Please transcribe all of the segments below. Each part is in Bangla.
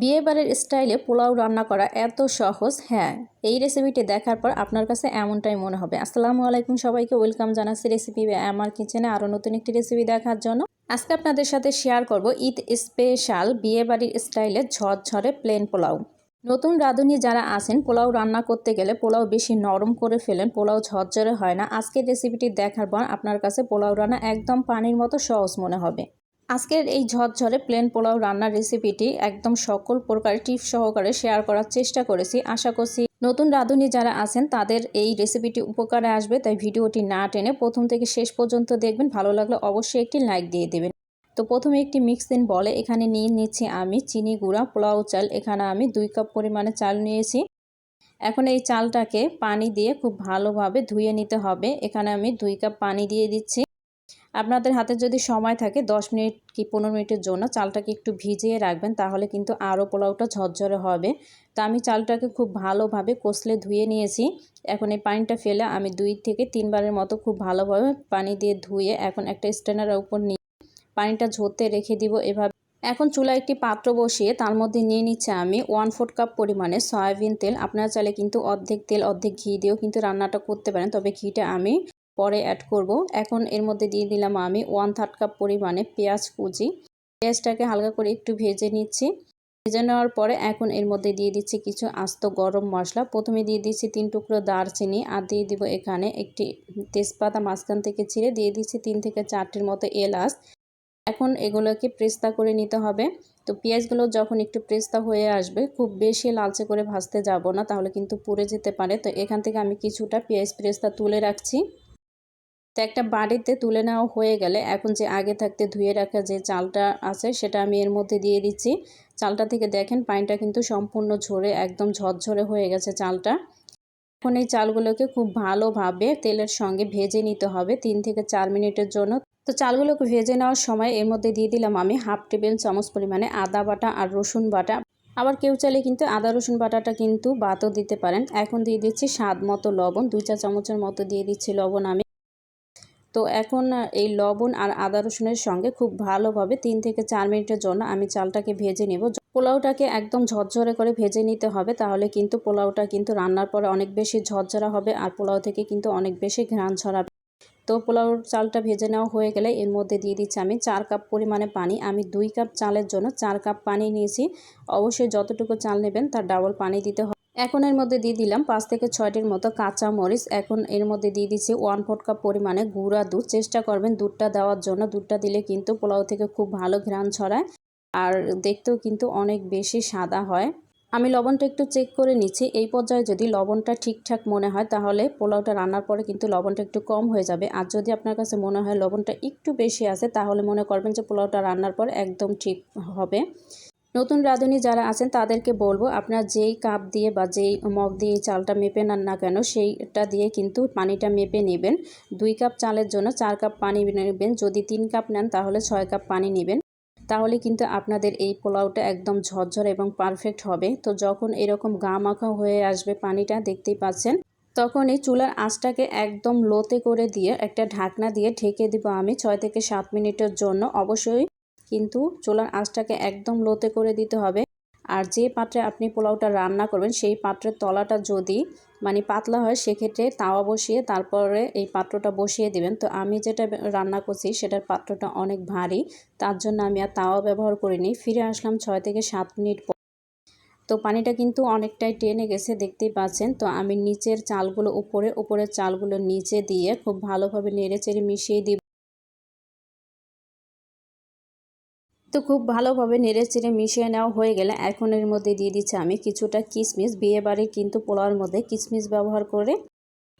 বিয়েবাড়ির স্টাইলে পোলাও রান্না করা এত সহজ হ্যাঁ এই রেসিপিটি দেখার পর আপনার কাছে এমনটাই মনে হবে। আসসালামু আলাইকুম সবাইকে, ওয়েলকাম জানাচ্ছি রেসিপি আমার কিচেনে আরও নতুন একটি রেসিপি দেখার জন্য। আজকে আপনাদের সাথে শেয়ার করব ঈদ স্পেশাল বিয়েবাড়ির স্টাইলে ঝরঝরে প্লেন পোলাও। নতুন রাঁধুনি যারা আছেন, পোলাও রান্না করতে গেলে পোলাও বেশি নরম করে ফেলেন, পোলাও ঝরঝরে হয় না। আজকের রেসিপিটি দেখার পর আপনার কাছে পোলাও রান্না একদম পানির মতো সহজ মনে হবে। আজকের এই ঝরঝরে প্লেন পোলাও রান্নার রেসিপিটি একদম সকল প্রকার টিপ সহকারে শেয়ার করার চেষ্টা করেছি। আশা করছি নতুন রাঁধুনি যারা আছেন, তাদের এই রেসিপিটি উপকারে আসবে। তাই ভিডিওটি না টেনে প্রথম থেকে শেষ পর্যন্ত দেখবেন। ভালো লাগলে অবশ্যই একটি লাইক দিয়ে দেবেন। তো প্রথমে একটি মিক্সিং বলে, এখানে নিয়ে নিচ্ছি আমি চিনি গুঁড়া, পোলাও চাল। এখানে আমি দুই কাপ পরিমাণে চাল নিয়েছি। এখন এই চালটাকে পানি দিয়ে খুব ভালোভাবে ধুয়ে নিতে হবে। এখানে আমি দুই কাপ পানি দিয়ে দিচ্ছি। আপনাদের হাতে যদি সময় থাকে 10 মিনিট কি পনেরো মিনিটের জন্য চালটাকে একটু ভিজিয়ে রাখবেন, তাহলে কিন্তু আরও পোলাওটা ঝরঝরে হবে। তো আমি চালটাকে খুব ভালোভাবে কষলে ধুয়ে নিয়েছি। এখন এই পানিটা ফেলে আমি দুই থেকে তিনবারের মতো খুব ভালোভাবে পানি দিয়ে ধুয়ে এখন একটা স্ট্যান্ডারের উপর নিয়ে পানিটা ঝরতে রেখে দিব এভাবে। এখন চুলায় একটি পাত্র বসিয়ে তার মধ্যে নিয়ে নিচ্ছে আমি ওয়ান ফোর্থ কাপ পরিমাণে সয়াবিন তেল। আপনারা চাইলে কিন্তু অর্ধেক তেল, অর্ধেক ঘি দিয়েও কিন্তু রান্নাটা করতে পারেন, তবে ঘিটা আমি পরে অ্যাড করব। এখন এর মধ্যে দিয়ে দিলাম আমি ওয়ান থার্ড কাপ পরিমাণে পেঁয়াজ কুচি। পেঁয়াজটাকে হালকা করে একটু ভেজে নিচ্ছি। ভেজে নেওয়ার পরে এখন এর মধ্যে দিয়ে দিচ্ছি কিছু আস্ত গরম মশলা। প্রথমে দিয়ে দিচ্ছি তিন টুকরো দারচিনি আর দিয়ে দিব এখানে একটি তেজপাতা মাঝখান থেকে ছিঁড়ে দিয়ে দিচ্ছি তিন থেকে চারটির মতো এলাচ। এখন এগুলোকে প্রেস্তা করে নিতে হবে। তো পেঁয়াজগুলো যখন একটু প্রেস্তা হয়ে আসবে, খুব বেশি লালচে করে ভাজতে যাব না, তাহলে কিন্তু পুড়ে যেতে পারে। তো এখান থেকে আমি কিছুটা পেঁয়াজ প্রেস্তা তুলে রাখছি। তো একটা বাড়িতে তুলে নেওয়া হয়ে গেলে এখন যে আগে থাকতে ধুয়ে রাখা যে চালটা আছে সেটা আমি এর মধ্যে দিয়ে দিচ্ছি। চালটা থেকে দেখেন পানিটা কিন্তু সম্পূর্ণ ঝরে একদম ঝরঝরে হয়ে গেছে চালটা। এখন এই চালগুলোকে খুব ভালোভাবে তেলের সঙ্গে ভেজে নিতে হবে তিন থেকে চার মিনিটের জন্য। তো চালগুলোকে ভেজে নেওয়ার সময় এর মধ্যে দিয়ে দিলাম আমি হাফ টেবিল চামচ পরিমাণে আদা বাটা আর রসুন বাটা। আবার কেউ চাইলে কিন্তু আদা, রসুন বাটাটা কিন্তু বাতও দিতে পারেন। এখন দিয়ে দিচ্ছি স্বাদ মতো লবণ, দুই চা চামচের মতো দিয়ে দিচ্ছি লবণ আমি। তো এখন এই লবণ আর আদা রসুনের সঙ্গে খুব ভালোভাবে তিন থেকে চার মিনিটের জন্য আমি চালটাকে ভেজে নেব। পোলাওটাকে একদম ঝরঝরে করে ভেজে নিতে হবে, তাহলে কিন্তু পোলাওটা কিন্তু রান্নার পরে অনেক বেশি ঝরঝরা হবে আর পোলাও থেকে কিন্তু অনেক বেশি ঘ্রাণ ছড়াবে। তো পোলাও চালটা ভেজে নেওয়া হয়ে গেলে এর মধ্যে দিয়ে দিচ্ছি আমি চার কাপ পরিমাণে পানি। আমি দুই কাপ চালের জন্য চার কাপ পানি নিয়েছি। অবশ্যই যতটুকু চাল নেবেন তার ডাবল পানি দিতে হবে এখন এর মধ্যে দিয়ে দিলাম পাঁচ থেকে ছয়টির মতো কাঁচা মরিচ। এখন এর মধ্যে দিয়ে দিচ্ছি ওয়ান ফোর কাপ পরিমাণে গুঁড়া দুধ। চেষ্টা করবেন দুধটা দেওয়ার জন্য। দুধটা দিলে কিন্তু পোলাও থেকে খুব ভালো ঘ্রাণ ছড়ায় আর দেখতেও কিন্তু অনেক বেশি সাদা হয়। আমি লবণটা একটু চেক করে নিচ্ছি। এই পর্যায়ে যদি লবণটা ঠিকঠাক মনে হয় তাহলে পোলাওটা রান্নার পরে কিন্তু লবণটা একটু কম হয়ে যাবে। আর যদি আপনার কাছে মনে হয় লবণটা একটু বেশি আছে তাহলে মনে করবেন যে পোলাওটা রান্নার পর একদম ঠিক হবে। নতুন রাঁধুনি যারা আছেন, তাদেরকে বলব আপনার যেই কাপ দিয়ে বা যেই মগ দিয়ে চালটা মেপে নেন না কেন, সেইটা দিয়ে কিন্তু পানিটা মেপে নেবেন। দুই কাপ চালের জন্য চার কাপ পানি নেবেন। যদি তিন কাপ নেন, তাহলে ছয় কাপ পানি নেবেন। তাহলে কিন্তু আপনাদের এই পোলাওটা একদম ঝরঝর এবং পারফেক্ট হবে। তো যখন এরকম গা মাখা হয়ে আসবে পানিটা, দেখতেই পাচ্ছেন তখন এই চুলার আঁচটাকে একদম লোতে করে দিয়ে একটা ঢাকনা দিয়ে ঢেকে দিব আমি ছয় থেকে সাত মিনিটের জন্য। অবশ্যই কিন্তু চুলার আঁচটাকে একদম লোতে করে দিতে হবে। আর যে পাত্রে আপনি পোলাওটা রান্না করবেন, সেই পাত্রের তলাটা যদি মানে পাতলা হয়, সেক্ষেত্রে তাওয়া বসিয়ে তারপরে এই পাত্রটা বসিয়ে দিবেন। তো আমি যেটা রান্না করছি, সেটার পাত্রটা অনেক ভারী, তার জন্য আমি আর তাওয়া ব্যবহার করিনি। ফিরে আসলাম ছয় থেকে সাত মিনিট পর। তো পানিটা কিন্তু অনেকটাই টেনে গেছে, দেখতেই পাচ্ছেন। তো আমি নিচের চালগুলো উপরে, উপরের চালগুলো নিচে দিয়ে খুব ভালোভাবে নেড়ে চেড়ে মিশিয়ে দিব। তো খুব ভালোভাবে নেড়ে চেড়ে মিশিয়ে নেওয়া হয়ে গেলে এখন এর মধ্যে দিয়ে দিচ্ছি আমি কিছুটা কিশমিশ। বিয়ে বাড়ির কিন্তু পোলাওয়ার মধ্যে কিশমিশ ব্যবহার করে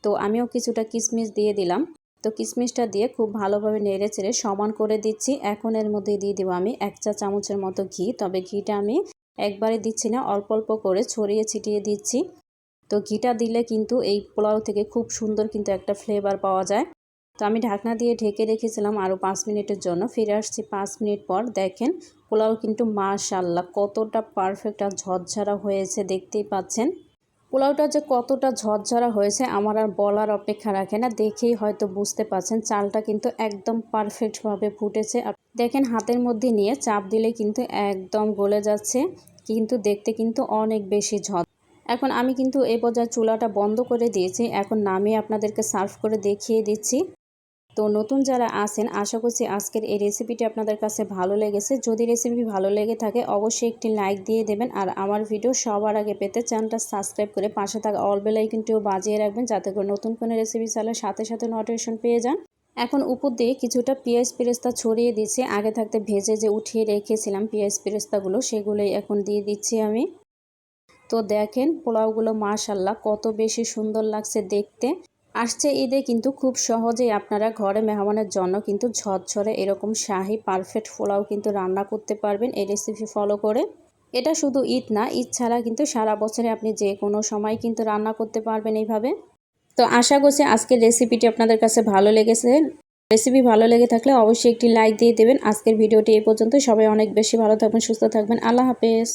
তো আমিও কিছুটা কিশমিশ দিয়ে দিলাম। তো কিশমিশটা দিয়ে খুব ভালোভাবে নেড়ে চেড়ে সমান করে দিচ্ছি। এখন এর মধ্যে দিয়ে দেবো আমি এক চা চামচের মতো ঘি। তবে ঘিটা আমি একবারে দিচ্ছি না, অল্প অল্প করে ছড়িয়ে ছিটিয়ে দিচ্ছি। তো ঘিটা দিলে কিন্তু এই পোলাও থেকে খুব সুন্দর কিন্তু একটা ফ্লেভার পাওয়া যায়। তো আমি ঢাকনা দিয়ে ঢেকে রেখেছিলাম আরও পাঁচ মিনিটের জন্য। ফিরে আসছি পাঁচ মিনিট পর। দেখেন, পোলাও কিন্তু মাশাল্লাহ কতটা পারফেক্ট আর ঝরঝরা হয়েছে, দেখতেই পাচ্ছেন। পোলাওটা যে কতটা ঝরঝরা হয়েছে, আমার আর বলার অপেক্ষা রাখে না। দেখেই হয়তো বুঝতে পাচ্ছেন চালটা কিন্তু একদম পারফেক্টভাবে ফুটেছে। দেখেন, হাতের মধ্যে নিয়ে চাপ দিলে কিন্তু একদম গলে যাচ্ছে। কিন্তু দেখতে কিন্তু অনেক বেশি ঝড় এখন আমি কিন্তু এই পর্যায়ে চুলাটা বন্ধ করে দিয়েছি। এখন নামিয়ে আপনাদেরকে সার্ভ করে দেখিয়ে দিচ্ছি। তো নতুন যারা আছেন, আশা করছি আজকের এই রেসিপিটি আপনাদের কাছে ভালো লেগেছে। যদি রেসিপি ভালো লেগে থাকে, অবশ্যই একটি লাইক দিয়ে দেবেন আর আমার ভিডিও সবার আগে পেতে চ্যানেলটা সাবস্ক্রাইব করে পাশে থাকা অল আইকনটিও বাজিয়ে রাখবেন যাতে করে নতুন কোনো রেসিপি চালে সাথে সাথে নোটিফিকেশন পেয়ে যান। এখন উপর দিয়ে কিছুটা পেঁয়াজ পেরেস্তা ছড়িয়ে দিচ্ছি। আগে থাকতে ভেজে যে উঠিয়ে রেখেছিলাম পেঁয়াজ পেরেস্তাগুলো, সেগুলোই এখন দিয়ে দিচ্ছি আমি। তো দেখেন পোলাওগুলো মাশাল্লাহ কত বেশি সুন্দর লাগছে দেখতে। আসছে ঈদে কিন্তু খুব সহজেই আপনারা ঘরে মেহমানের জন্য কিন্তু ঝরঝরে এরকম শাহি পারফেক্ট পোলাও কিন্তু রান্না করতে পারবেন। এই রেসিপি ফলো করে। এটা শুধু ঈদ না, ঈদ ছাড়া কিন্তু সারা বছরে আপনি যে কোনো সময় কিন্তু রান্না করতে পারবেন এইভাবে। তো আশা করছি আজকের রেসিপিটি আপনাদের কাছে ভালো লেগেছে। রেসিপি ভালো লেগে থাকলে অবশ্যই একটি লাইক দিয়ে দেবেন। আজকের ভিডিওটি এই পর্যন্ত। সবাই অনেক বেশি ভালো থাকবেন, সুস্থ থাকবেন। আল্লাহ হাফেজ।